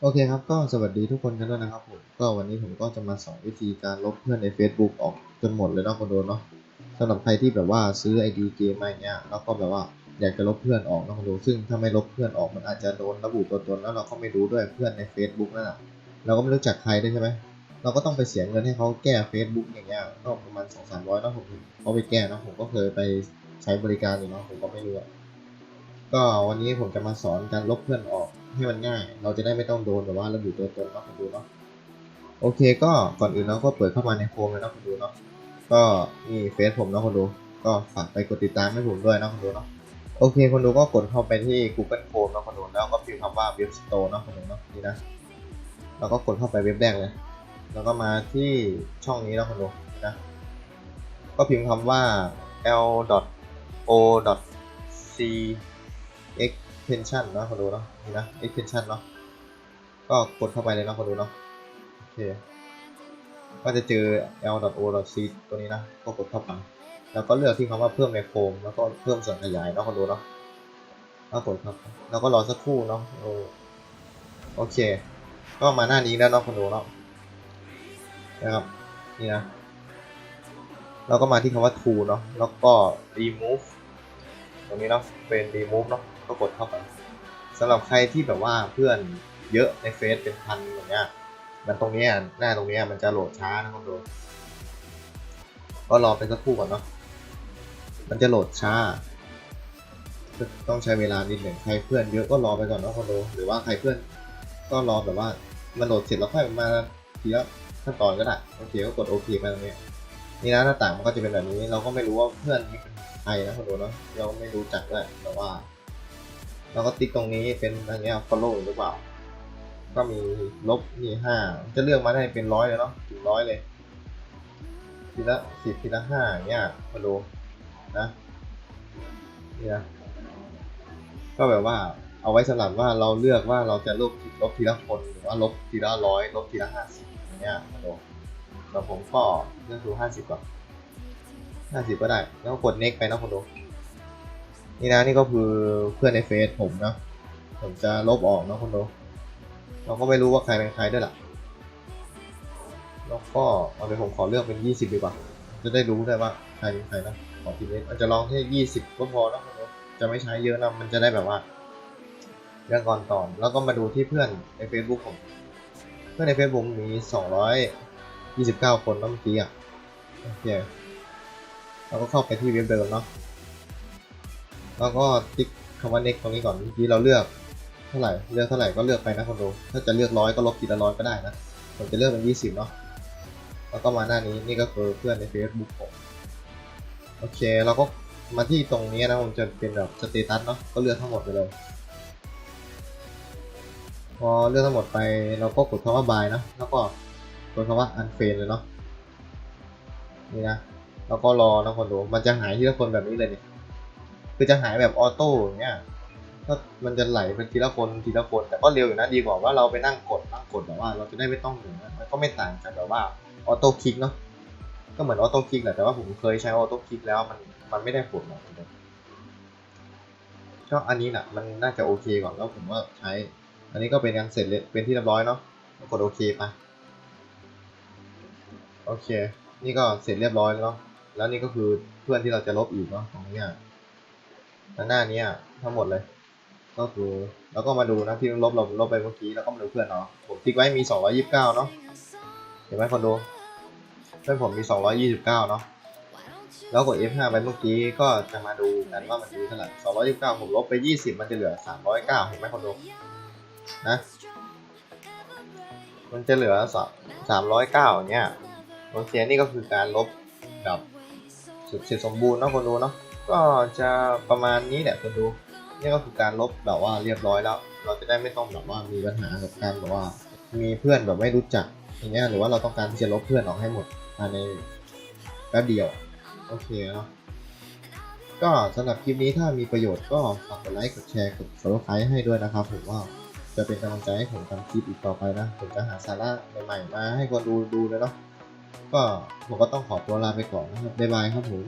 โอเคครับ ก็สวัสดีทุกคนกันด้วยนะครับผมก็วันนี้ผมก็จะมาสอนวิธีการลบเพื่อนใน Facebook ออกจนหมดเลยเนาะคนดูเนาะสำหรับใครที่แบบว่าซื้อ ID เกมมาอย่าเงี้ยแล้วก็แบบว่าอยากจะลบเพื่อนออกเนาะคนดูซึ่งถ้าไม่ลบเพื่อนออกมันอาจจะโดนระบุตัวตนแล้วเราก็ไม่รู้ด้วยเพื่อนใน Facebook นั่นแหละเราก็ไม่รู้จักใครด้วยใช่ไหมเราก็ต้องไปเสียเงินให้เขาแก้ Facebook อย่างเงี้ยก็ประมาณสองสามร้อยเนาะผมเขาไปแก้เนาะผมก็เคยไปใช้บริการอยู่เนาะผมก็ไม่รู้ก็วันนี้ผมจะมาสอนการลบเพื่อนออก ให้มันง่าย เราจะได้ไม่ต้องโดนแบบว่าระบุตัวตนเนาะคุณดูเนาะโอเคก็ก่อนอื่นเราก็เปิดเข้ามาในโคมเลยเนาะคุณดูเนาะก็นี่เฟซผมเนาะคุณดูก็ฝากไปกดติดตามให้ผมด้วยเนาะคุณดูเนาะโอเคคนดูก็กดเข้าไปที่ Google Chrome เนาะคุณดูแล้วก็พิมพ์คำว่า Web Store เนาะคุณดูเนาะนี่นะแล้วก็กดเข้าไปเว็บแรกเลย แล้วก็มาที่ช่องนี้เนาะคุณดูนี่นะ ก็พิมพ์คำว่า l o c extension เนาะคนดูเนาะนี่นะ extension เนาะก็กดเข้าไปเลยเนาะคนดูเนาะโอเคก็จะเจอ l.o.c ตัวนี้นะก็กดเข้าไปแล้วก็เลือกที่คำว่าเพิ่มในโคมแล้วก็เพิ่มส่วนขยายเนาะคนดูเนาะแล้วกดครับแล้วก็รอสักครู่เนาะโอโอเค ก็มาหน้านี้แล้วเนาะคนดูเนาะนะครับนี่นะเราก็มาที่คำว่า tool เนาะแล้วก็ remove ตรงนี้เนาะเป็น remove เนาะ ก็กดเข้าไปสำหรับใครที่แบบว่าเพื่อนเยอะในเฟซเป็นพันอย่างเงี้ยมันตรงนี้หน้าตรงนี้มันจะโหลดช้านะคุณดูก็รอไปสักครู่ก่อนเนาะมันจะโหลดช้า ต้องใช้เวลานิดหนึ่งใครเพื่อนเยอะก็รอไปก่อนเนาะคุณดูหรือว่าใครเพื่อนก็รอแบบว่ามันโหลดเสร็จแล้วค่อยมาทีละขั้นตอนก็ได้โอเคก็กดโอเคไปตรงนี้นี่นะหน้าต่างมันก็จะเป็นแบบนี้ เราก็ไม่รู้ว่าเพื่อนนี้เป็นใครนะคนดูเนาะเราไม่รู้จักด้วยแต่ว่า เราก็ติ๊กตรงนี้เป็นอันเนี้ย follow หรือเปล่า ก็มีลบมีห้าจะเลือกมาได้เป็นร้อยเลยเนาะถึงร้อยเลย ทีละสิบทีละห้าเงี้ยมาดูนะนี่นะก็แบบว่าเอาไว้สำหรับว่าเราเลือกว่าเราจะลบลบทีละคนหรือว่าลบทีละร้อยลบทีละห้าสิบอย่างเงี้ยมาดูแต่ผมก็เลือกดูห้าสิบก่อนห้าสิบก็ได้ แล้วก็กด next ไปนะคนดู นี่นะนี่ก็คือเพื่อนในเฟซผมนะ ผมจะลบออกนะคนดูเราก็ไม่รู้ว่าใครเป็นใครด้วยล่ะแล้วก็เอาเป็นผมขอเลือกเป็นยี่สิบดีกว่า จะได้รู้ได้ว่าใครเป็นใครนะขอทีนี้มันจะลองแค่ยี่สิบก็พอนะคนดูจะไม่ใช้เยอะนะมันจะได้แบบว่าเรื่องก่อนต่อแล้วก็มาดูที่เพื่อนใน Facebook ผมเพื่อนใน Facebook มีสองร้อยยี่สิบเก้าคนเมื่อกี้อะโอเคเราก็เข้าไปที่เว็บเดิมเนาะ แล้วก็ติ๊กคำว่า next ตรงนี้ก่อนเมื่อกี้เราเลือกเท่าไหร่เลือกเท่าไหร่ก็เลือกไปนะคนดูถ้าจะเลือกร้อยก็ลบทีละร้อยก็ได้นะผมจะเลือกเป็นยี่สิบเนาะแล้วก็มาหน้านี้นี่ก็คือเพื่อนใน Facebook ผมโอเคเราก็มาที่ตรงนี้นะผมจะเป็นแบบสเตตัสเนาะก็เลือกทั้งหมดไปเลยพอเลือกทั้งหมดไปเราก็กดคำว่า buy นะแล้วก็กดคำว่า unfriend เลยเนาะนี่นะแล้วก็รอนะคนดูมันจะหายทีละคนแบบนี้เลยเนี่ย คือจะหายแบบออโต้อย่างเงี้ยก็มันจะไหลเป็นทีละคนทีละคน แต่ก็เร็วอยู่นะดีกว่าว่าเราไปนั่งกดนั่งกดแบบว่าเราจะได้ไม่ต้องหนึ่งมันก็ไม่ต่างจากแบบว่าออโต้คลิกเนาะก็เหมือนออโต้คลิกแหละแต่ว่าผมเคยใช้ออโต้คลิกแล้วมันมันไม่ได้ผลหรอกก็อันนี้นะมันน่าจะโอเคก่อนแล้วผมว่าใช้ อันนี้ก็เป็นการเสร็จเป็นที่เรียบร้อยเนาะกดโอเคไปโอเค นี่ก็เสร็จเรียบร้อยแล้วแล้วนี่ก็คือเพื่อนที่เราจะลบอีกเนาะตรงนี้อะ แล้วหน้านี้ทั้งหมดเลย ก็คือแล้วก็มาดูนะที่ลบเราลบไปเมื่อกี้แล้วก็มาดูเพื่อนเนาะผมติ๊กไว้มี 229 เนาะเห็นไหมคนดูเพื่อนผมมี 229 เนาะแล้วกด F5 ไปเมื่อกี้ก็จะมาดูกันว่ามันมีเท่าไหร่229 ผมลบไป 20 มันจะเหลือ 309 เห็นไหมคนดูนะมันจะเหลือ309อย่าเงี้ยโอเคนี่ก็คือการลบแบบสุดเสร็จสมบูรณ์เนาะคนดูเนาะ ก็จะประมาณนี้แหละคนดูนี่ก็คือการลบแบบว่าเรียบร้อยแล้ว เราจะได้ไม่ต้องแบบว่ามีปัญหากับการแบบว่า มีเพื่อนแบบไม่รู้จักอย่างเงี้ยหรือว่าเราต้องการที่จะลบเพื่อนออกให้หมดภายในแป๊บเดียวโอเคเนาะก็สำหรับคลิปนี้ถ้ามีประโยชน์ก็ฝากกดไลค์กดแชร์กด subscribe ให้ด้วยนะครับผมว่าจะเป็นกำลังใจให้ผมทำคลิปอีกต่อไปนะผมจะหาสาระใหม่ๆมาให้คนดูดูเลยเนาะก็ผมก็ต้องขอตัวลาไปก่อนนะครับบ๊ายบายครับผม